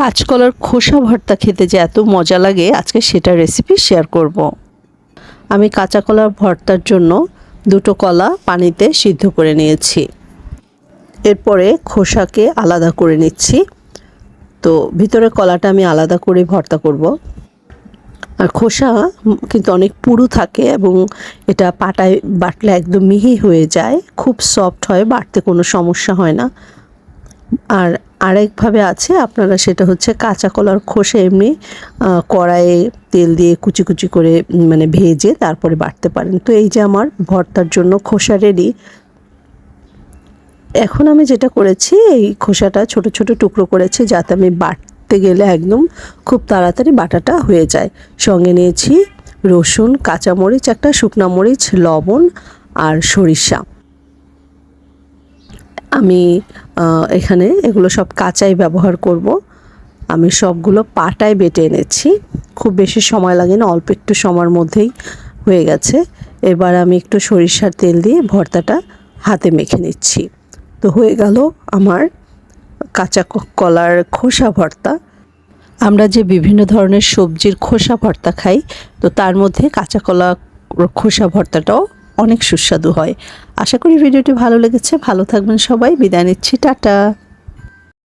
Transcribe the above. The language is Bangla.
কাঁচকলার খোসা ভর্তা খেতে যে এত মজা লাগে, আজকে সেটা রেসিপি শেয়ার করব। আমি কাঁচা কলার ভর্তার জন্য দুটো কলা পানিতে সিদ্ধ করে নিয়েছি। এরপরে খোসাকে আলাদা করে নিচ্ছি। তো ভিতরে কলাটা আমি আলাদা করে ভর্তা করব। আর খোসা কিন্তু অনেক পুরু থাকে এবং এটা পাটায় বাটলে একদম মিহি হয়ে যায়। খুব সফট হয়, বাটতে কোনো সমস্যা হয় না। আর আরেকভাবে আছে, আপনারা সেটা হচ্ছে কাঁচা কলার খোসা এমনি কড়াইয়ে তেল দিয়ে কুচি কুচি করে মানে ভেজে তারপরে বাটতে পারেন। তো এই যে আমার ভর্তার জন্য খোসা রেডি এখন আমি যেটা করেছি, এই খোসাটা ছোট ছোট টুকরো করেছি যাতে আমি বাটতে গেলে একদম খুব তাড়াতাড়ি বাটাটা হয়ে যায়। সঙ্গে নিয়েছি রসুন, কাঁচামরিচ, একটা শুকনা মরিচ, লবণ আর সরিষা। আমি এখানে এগুলো সব কাঁচাই ব্যবহার করব। আমি সবগুলো পাটায় বেটে এনেছি। খুব বেশি সময় লাগে না, অল্প একটু সময়ের মধ্যেই হয়ে গেছে। এবার আমি একটু সরিষার তেল দিয়ে ভর্তাটা হাতে মেখে নিচ্ছি। তো হয়ে গেল আমার কাঁচা কলার খোসা ভর্তা। আমরা যে বিভিন্ন ধরনের সবজির খোসা ভর্তা খাই, তো তার মধ্যে কাঁচা কলা খোসা ভর্তাটাও অনেক সুস্বাদু হয়। আশা করি ভিডিওটি ভালো লেগেছে। ভালো থাকবেন সবাই। বিদায় নিচ্ছি। টাটা।